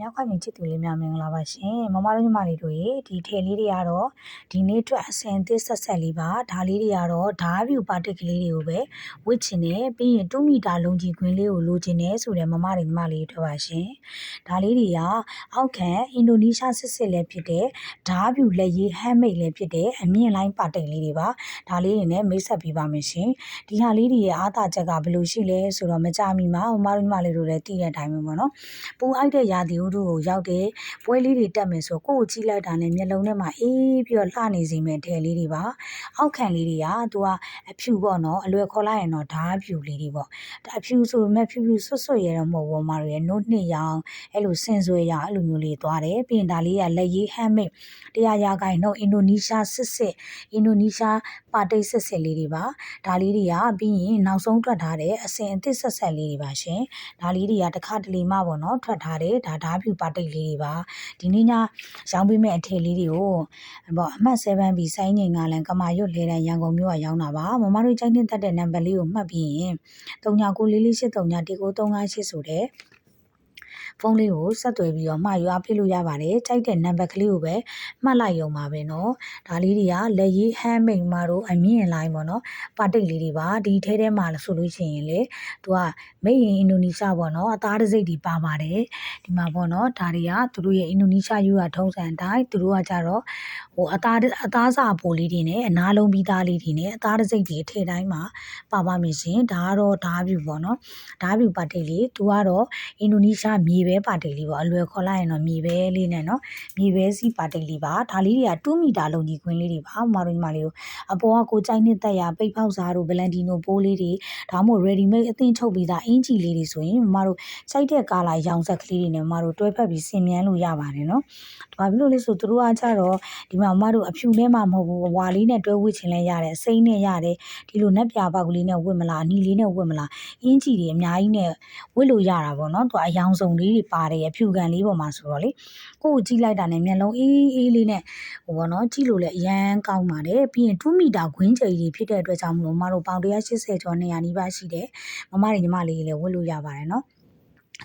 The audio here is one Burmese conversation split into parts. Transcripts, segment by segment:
မြောက်ခွညင်ချစ်သူလေးများမင်္ဂလာပါရှင်မမတို့ညီမလေးတို့ရေဒီထည်လေးတွေကတော့ဒီနေ့အတွက်အစင်သစ်ဆက်ဆက်လေးပါဒါလေးတွေကတော့ဓားပြူပါတစ်ကလေးတွေကိုပဲဝစ်ချင်တယ်ပြီးရင်2မီတာလုံးကြီးခွင်းလေးကိုလိုချင်တယ်ဆိုတဲ့မမတွေညီမလေးတွေပါရှင်ဒါလေးတွေကအောက်ခံအင်ဒိုနီးရှားစစ်စစ်လည်းဖြစ်တဲ့ဓားပြူလက်ရည်ဟမ်းမိတ်လည်းဖြစ်တဲ့အမြင့်လိုင်းပါတိတ်လေးတွေပါဒါလေးတွေနဲ့မိတ်ဆက်ပေးပါမယ်ရှင်ဒီဟာလေးတွေရဲ့အားသာချက်ကဘယ်လိုရှိလဲဆိုတော့မကြမီမှာမမတို့ညီမလေးတို့လည်းသိတဲ့အတိုင်းပဲပေါ့နော်ပူအိုက်တဲ့ရာသီဥတုကိုရောက်တဲ့ပွဲလေးတွေတက်မယ်ဆိုကိုယ့်ကိုကြည့်လိုက်တာနဲ့မျက်လုံးထဲမှာအေးပြီးတော့လှနေစီမဲ့ထဲလေးတွေပါအောက်ခံလေးတွေကသူကအဖြူပေါ့နော်အလွယ်ခေါ်လိုက်ရင်တော့ဓားဖြူလေးတွေပေါ့အဖြူဆိုပေမဲ့ဖြူဖြူဆွတ်ဆွတ်ရတော့မဟုတ်ဘူးမာတွေနို့နှစ်ရောင်အဲ့လိုစင်ဆွဲရအဲ့လိုမျိုးလေးသွားတယ်ပြီးရင်ဒါလေးကလက်ရေးဟမ်းမိတ်တရားရာခိုင်နှုန်းအင်ဒိုနီးရှားစစ်စစ်အင်ဒိုနီးရှားပါတိတ်စစ်စစ်လေးတွေပါဒါလေးတွေကပြီးရင်နောက်ဆုံးထွက်ထားတဲ့အစင်အသစ်ဆက်ဆက်လေးတွေပါရှင်ဒါလေးတွေကတစ်ခါတလေမှပေါ့နော်ထွက်ထားတဲ့ဒါဓားဖြူပါတိတ်လေးတွေပါဒီနေ့ညရောင်းပေးမဲ့အထည်လေးတွေကိုပေါ့အမှတ်7ပြီးဆိုင်းငိန်ကလည်းကမာရွတ်လေတန်းရန်ကုန်မြို့ကရောင်းတာပါမမတို့ကြိုက်နေတတ်တဲ့နံပါတ်လေးကိုမှတ်ပြီးရင်3994435358ဆိုတဲ့ ဖုန်းလေးကိုဆက်သွယ်ပြီးတော့မှာယူအားပေးလို့ရပါတယ်။ကြိုက်တဲ့နံပါတ်ကလေးကိုပဲမှတ်လိုက်ရုံပါပဲနော်။ဒါလေးတွေကလက်ရေးဟမ်းမိတ်မှာတို့အမြင့်လိုင်းပေါ့နော်။ပါတိတ်လေးတွေပါဒီထဲထဲမှာဆိုလို့ရှိရင်လေသူကမိတ်ရင်အင်ဒိုနီးရှားပေါ့နော်အသားတစိမ့်ဒီပါပါတယ်။ဒီမှာပေါ့နော်ဒါတွေကသူတို့ရဲ့အင်ဒိုနီးရှားယူရထုံးစံအတိုင်းသူတို့ကကြတော့ဟိုအသားအသားစာပိုလေးတွေနဲ့အနာလုံးပြီးသားလေးတွေနဲ့အသားတစိမ့်တွေအထည်တိုင်းမှာပါပါမယ်ရှင်။ဒါကတော့ဓားပြူပေါ့နော်။ဓားပြူပါတိတ်လေးသူကတော့အင်ဒိုနီးရှားမြေပဲပါတိတ်လေးပေါ့အလွယ်ခေါ်လိုက်ရင်တော့မြေပဲလေးနဲ့နော်မြေပဲစီပါတိတ်လေးပါဒါလေးတွေက2မီတာလုံးကြီးခွင်းလေးတွေပါမတို့ညီမလေးကိုအပေါ်ကကိုကြိုက်နှစ်သက်ရပိတ်ဖောက်စားတို့ဗလန်တီနိုပိုးလေးတွေဒါမှမဟုတ် ready made အသင်းထုတ်ပြီးသားအင်ဂျီလေးတွေဆိုရင်မတို့စိုက်တဲ့ကာလာရောင်ဆက်ကလေးတွေနဲ့မတို့တွဲဖက်ပြီးဆင်မြန်းလို့ရပါတယ်နော်ဘာဖြစ်လို့လဲဆိုသူတို့ကကြတော့ဒီမှာမတို့အဖြူနဲ့မှမဟုတ်ဘူးဝါလေးနဲ့တွဲဝစ်ချင်လဲရတယ်အစိမ်းနဲ့ရတယ်ဒီလိုနက်ပြပေါက်ကလေးနဲ့ဝစ်မလားအနီလေးနဲ့ဝစ်မလားအင်ဂျီတွေအများကြီးနဲ့ဝစ်လို့ရတာပေါ့နော်သူအယောင်စုံလေးတွေပါတယ်အဖြူကန်လေးပေါ်မှာဆိုတော့လေကိုကိုကြည့်လိုက်တာနဲ့မျက်လုံးအေးအေးလေးနဲ့ဟိုပေါ့နော်ကြည့်လို့လည်းအရန်ကောင်းပါတယ်ပြီးရင်2မီတာခွင်းကျယ်ကြီးဖြစ်တဲ့အတွက်ကြောင့်မလို့မတို့ပေါင်180ကျော်200နီးပါးရှိတယ်မမတွေညီမလေးလည်းဝတ်လို့ရပါတယ်နော်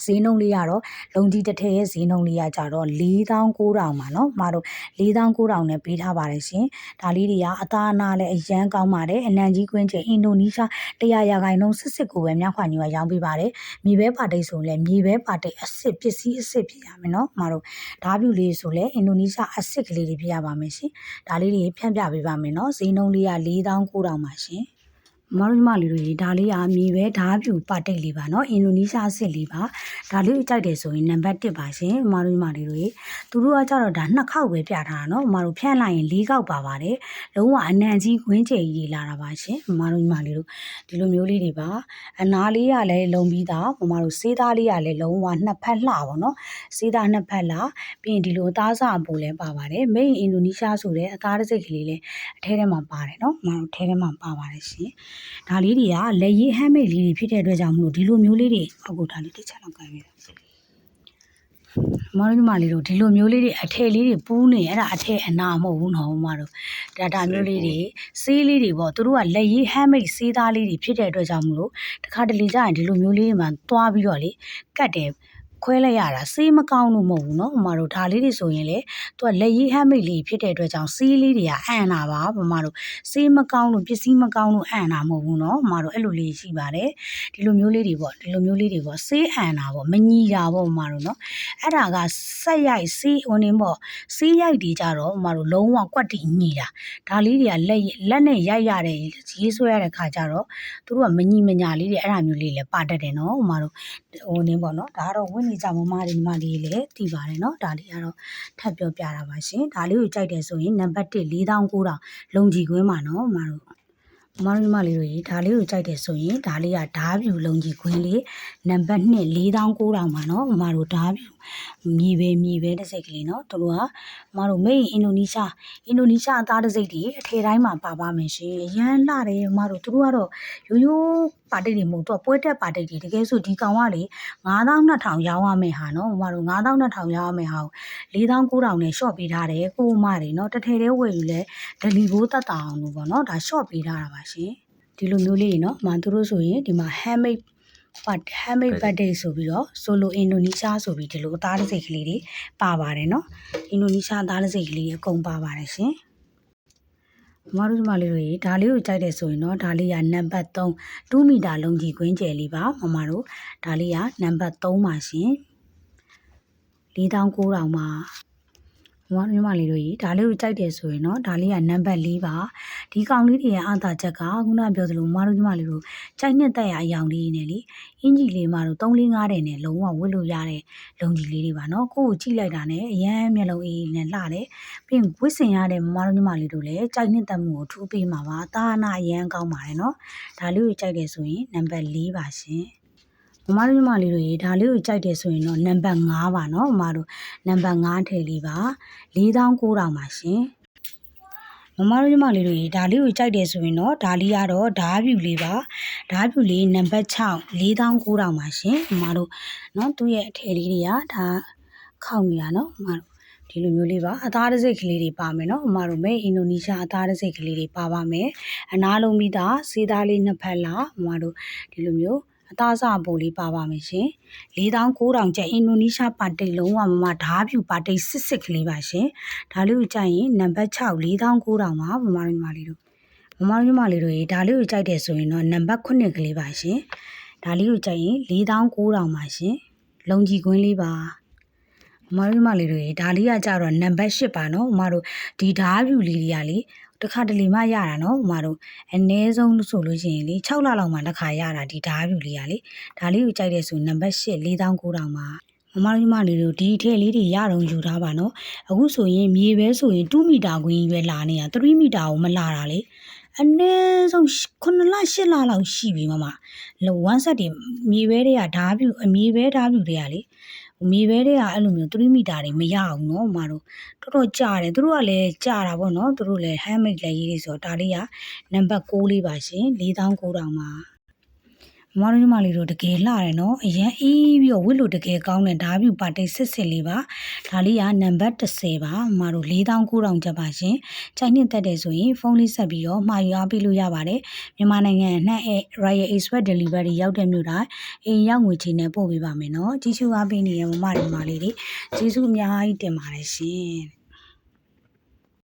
ဈေးနှုန်းလေးကတော့လုံကြီးတစ်ထည်ရဲ့ဈေးနှုန်းလေးကကြတော့4,900ပါနော်။မတို့4,900နဲ့ပေးထားပါတယ်ရှင်။ဒါလေးတွေကအသားအနာလည်းအရန်ကောင်းပါတယ်။အနံကြီးကွင်းကျင်အင်ဒိုနီးရှား100ရာခိုင်နှုန်းစစ်စစ်ကိုပဲမြောက်ခွန်ကြီးကရောင်းပေးပါတယ်။မြေပဲပါတိတ်ဆိုလည်းမြေပဲပါတိတ်အစ်စ်ပစ္စည်းအစ်စ်ဖြစ်ရမယ်နော်။မတို့ဓာပြူလေးဆိုလည်းအင်ဒိုနီးရှားအစ်စ်ကလေးတွေဖြစ်ရပါမယ်ရှင်။ဒါလေးတွေဖြန့်ပြပေးပါမယ်နော်။ဈေးနှုန်းလေးက4,900ပါရှင်။ မမတို့ညီမလေးတို့ရေဒါလေးကမြေပဲဓာပြူပါတိတ်လေးပါနော်အင်ဒိုနီးရှားစစ်လေးပါဒါလေးကိုကြိုက်တယ်ဆိုရင်နံပါတ်1ပါရှင်မမတို့ညီမလေးတို့ရေသူတို့ကကြတော့ဒါနှစ်ခေါက်ပဲပြထားတာနော်မမတို့ဖြန့်လိုက်ရင်၄ခေါက်ပါပါတယ်လုံးဝအနံ့ကြီးခွင်းကျယ်ကြီးလာတာပါရှင်မမတို့ညီမလေးတို့ဒီလိုမျိုးလေးတွေပါအနာလေးကလည်းလုံပြီးသားမမတို့စေးသားလေးကလည်းလုံးဝနှစ်ဖက်လှပါနော်စေးသားနှစ်ဖက်လှပြီးရင်ဒီလိုအသားစာပူလည်းပါပါတယ်မိန်အင်ဒိုနီးရှားဆိုတဲ့အသားတစ်စိတ်ကလေးလည်းအထဲထဲမှာပါတယ်နော်မမတို့အထဲထဲမှာပါပါတယ်ရှင်ဒါလေးတွေကလက်ရည်ဟမ်းမိတ်လေးတွေဖြစ်တဲ့အတွက်ကြောင့်မလို့ဒီလိုမျိုးလေးတွေအောက်ကိုဒါလေးတစ်ချက်လောက်ကန်ပြီးမတော်ညီမလေးတို့ဒီလိုမျိုးလေးတွေအထည်လေးတွေပူးနေအဲ့ဒါအထည်အနာမဟုတ်ဘူးနော်မတို့ဒါဒါမျိုးလေးတွေဆေးလေးတွေပေါ့သူတို့ကလက်ရည်ဟမ်းမိတ်ဆေးသားလေးတွေဖြစ်တဲ့အတွက်ကြောင့်မလို့တခါတလေကျရင်ဒီလိုမျိုးလေးတွေမှာသွားပြီးတော့လေကတ်တယ် ခွဲလိုက်ရတာစေးမကောင်းလို့မဟုတ်ဘူးเนาะမမတို့ဒါလေးတွေဆိုရင်လေသူကလက်ရည်ဟမ်းမိတ်လေးဖြစ်တဲ့အတွက်ကြောင့်စေးလေးတွေကအန်တာပါမမတို့စေးမကောင်းလို့ပစ္စည်းမကောင်းလို့အန်တာမဟုတ်ဘူးเนาะမမတို့အဲ့လိုလေးရှိပါတယ်ဒီလိုမျိုးလေးတွေပေါ့ဒီလိုမျိုးလေးတွေပေါ့စေးအန်တာပေါ့မညီတာပေါ့မမတို့เนาะအဲ့ဒါကဆက်ရိုက်စေးဟိုနေပေါ့စေးရိုက်တွေကြတော့မမတို့လုံးဝကွက်တီညီတာဒါလေးတွေကလက်လက်နဲ့ရိုက်ရတဲ့ရေးဆွဲရတဲ့ခါကျတော့သူတို့ကမညီမညာလေးတွေအဲ့ဒါမျိုးလေးလည်းပါတတ်တယ်เนาะမမတို့ဟိုနေပေါ့เนาะဒါကတော့ဝင်း နေကြမမတွေညီမလေးလည်းတည်ပါတယ်เนาะဒါလေးကတော့ထပ်ပြောပြတာပါရှင်ဒါလေးကိုကြိုက်တယ်ဆိုရင်နံပါတ်1 4900လုံကြီးခွင်းပါเนาะမမတို့ မမမလေးတို့ရေဒါလေးကိုကြိုက်တယ်ဆိုရင်ဒါလေးကဓာပြူလုံးကြီးခွင်းလေးနံပါတ်2 4900မှာနော်မမတို့ဓာပြူမြေပဲမြေပဲတစ်စိတ်ကလေးနော်တို့ကမမတို့မိတ်အင်ဒိုနီးရှားအင်ဒိုနီးရှားအသားတစ်စိတ်တွေအထဲတိုင်းမှာပါပါမယ်ရှင်ရမ်းလာတယ်မမတို့တို့ကတော့ရိုးရိုးပါတိတ်တွေမဟုတ်တော့ပွဲတက်ပါတိတ်တွေတကယ်ဆိုဒီကောင်ကလေ9200ရောင်းရမယ်ဟာနော်မမတို့9200ရောင်းရမယ်ဟာ4900နဲ့ short ပေးထားတယ်ကိုမတွေနော်တထဲတည်းဝယ်ယူလဲ delivery တတ်တာအောင်လို့ပေါ့နော်ဒါ short ပေးထားတာပါရှင်ဒီလိုမျိုးလေးတွေနော်မသူတို့ဆိုရင်ဒီမှာ handmade ပတ် handmade birthday ဆိုပြီးတော့ solo indonesia ဆိုပြီးဒီလိုအသားတစ်စိတ်ကလေးတွေပါပါတယ်နော် indonesia အသားတစ်စိတ်ကလေးတွေအကုန်ပါပါတယ်ရှင်မမတို့ဒီမလေးတို့ရေဒါလေးကိုကြိုက်တယ်ဆိုရင်တော့ဒါလေးကနံပါတ်3 2မီတာလုံးကြီးကွင်းကျယ်လေးပါမမတို့ဒါလေးကနံပါတ်3ပါရှင်4900မှာ မမတို့ညီမလေးတို့ရေဒါလေးကိုကြိုက်တယ်ဆိုရင်တော့ဒါလေးကနံပါတ်4ပါဒီကောင်လေးတွေရဲ့အသာချက်ကခုနပြောသလိုမမတို့ညီမလေးတို့ကြိုက်နှစ်တက်ရအယောင်လေးနဲ့လေအင်ဂျီလေးမတို့3 4 5တဲ့နဲ့လုံးဝဝတ်လို့ရတဲ့လုံကြီးလေးတွေပါနော်ကိုကိုကြည့်လိုက်တာနဲ့အရန်မျက်လုံးအေးနဲ့လှတယ်ပြီးရင်ဝစ်စင်ရတဲ့မမတို့ညီမလေးတို့လည်းကြိုက်နှစ်တက်မှုကိုထူးပေးမှာပါတာနာအရန်ကောင်းပါတယ်နော်ဒါလေးကိုကြိုက်တယ်ဆိုရင်နံပါတ်4ပါရှင် မမတို့ညီမလေးတို့ရေဒါလေးကိုကြိုက်တယ်ဆိုရင်တော့နံပါတ်5ပါနော်မမတို့နံပါတ်5ထည့်လေးပါ4900ပါရှင်မမတို့ညီမလေးတို့ရေဒါလေးကိုကြိုက်တယ်ဆိုရင်တော့ဒါလေးကတော့ဓားဖြူလေးပါဓားဖြူလေးနံပါတ်6 4900ပါရှင်မမတို့เนาะသူ့ရဲ့အထည်လေးတွေကဒါခောက်နေတာเนาะမမတို့ဒီလိုမျိုးလေးပါအသားတစ်စိတ်ကလေးတွေပါမယ်เนาะမမတို့မဲအင်ဒိုနီးရှားအသားတစ်စိတ်ကလေးတွေပါပါမယ်အနားလုံးပြီးသားစေးသားလေးနှစ်ဖက်လာမမတို့ဒီလိုမျိုး အသားစပိုလေးပါပါမယ်ရှင်4900ကျပ်အင်ဒိုနီးရှားပါတိတ်လုံးဝမမဓားဖြူပါတိတ်စစ်စစ်ကလေးပါရှင်ဒါလေးကိုကြိုက်ရင်နံပါတ်6 4900ပါမမတို့ညီမလေးတို့မမတို့ညီမလေးတို့ရေဒါလေးကိုကြိုက်တယ်ဆိုရင်တော့နံပါတ်9ကလေးပါရှင်ဒါလေးကိုကြိုက်ရင်4900ပါရှင်လုံကြီးကွင်းလေးပါမမတို့ညီမလေးတို့ရေဒါလေးကကြတော့နံပါတ်8ပါနော်မမတို့ဒီဓားဖြူလေးတွေကလေ တစ်ခါတလေမှရတာနော်မမတို့အနည်းဆုံးဆိုလို့ရှိရင်လေ6လလောက်မှတစ်ခါရတာဒီဓားဖြူလေးကလေဒါလေးကိုကြိုက်တယ်ဆိုနံပါတ်8 4900ပါမမတို့ညီမလေးတို့ဒီအထည်လေးတွေရတော့ယူထားပါနော်အခုဆိုရင်မြေပဲဆိုရင်2မီတာခွင်းကြီးပဲလာနေတာ3မီတာကိုမလာတာလေအနည်းဆုံး9လ10လလောက်ရှိပြီမမလောဝမ်းဆက်တွေမြေပဲတွေကဓားပြူအမြေပဲဓားပြူတွေကလေ မြေပဲတွေကအဲ့လိုမျိုး3မီတာတွေမရအောင်နော်မမတို့တော်တော်ကြာတယ်သူတို့ကလည်းကြာတာပေါ့နော်သူတို့လည်း handmade လည်းရေးလေးဆိုတော့ဒါလေးကနံပါတ်6လေးပါရှင်4900ပါ မမတို့ညီမလေးတို့တကယ်လှတယ်နော်အရန်အေးပြီးတော့ဝစ်လို့တကယ်ကောင်းတယ်ဓာပြူပါတိတ်စစ်စစ်လေးပါဒါလေးကနံပါတ်30ပါမမတို့4900ကျပ်ပါရှင်ကြိုက်နှစ်တက်တယ်ဆိုရင်ဖုန်းလေးဆက်ပြီးတော့မှာယူအားပေးလို့ရပါတယ်မြန်မာနိုင်ငံနှံ့အဲ Royal Express Delivery ရောက်တဲ့မြို့တိုင်းအိမ်ရောက်ငွေချေနဲ့ပို့ပေးပါမယ်နော်ကြီးစုအားပေးနေတဲ့မမတို့မလေးတွေကျေးဇူးအများကြီးတင်ပါတယ်ရှင်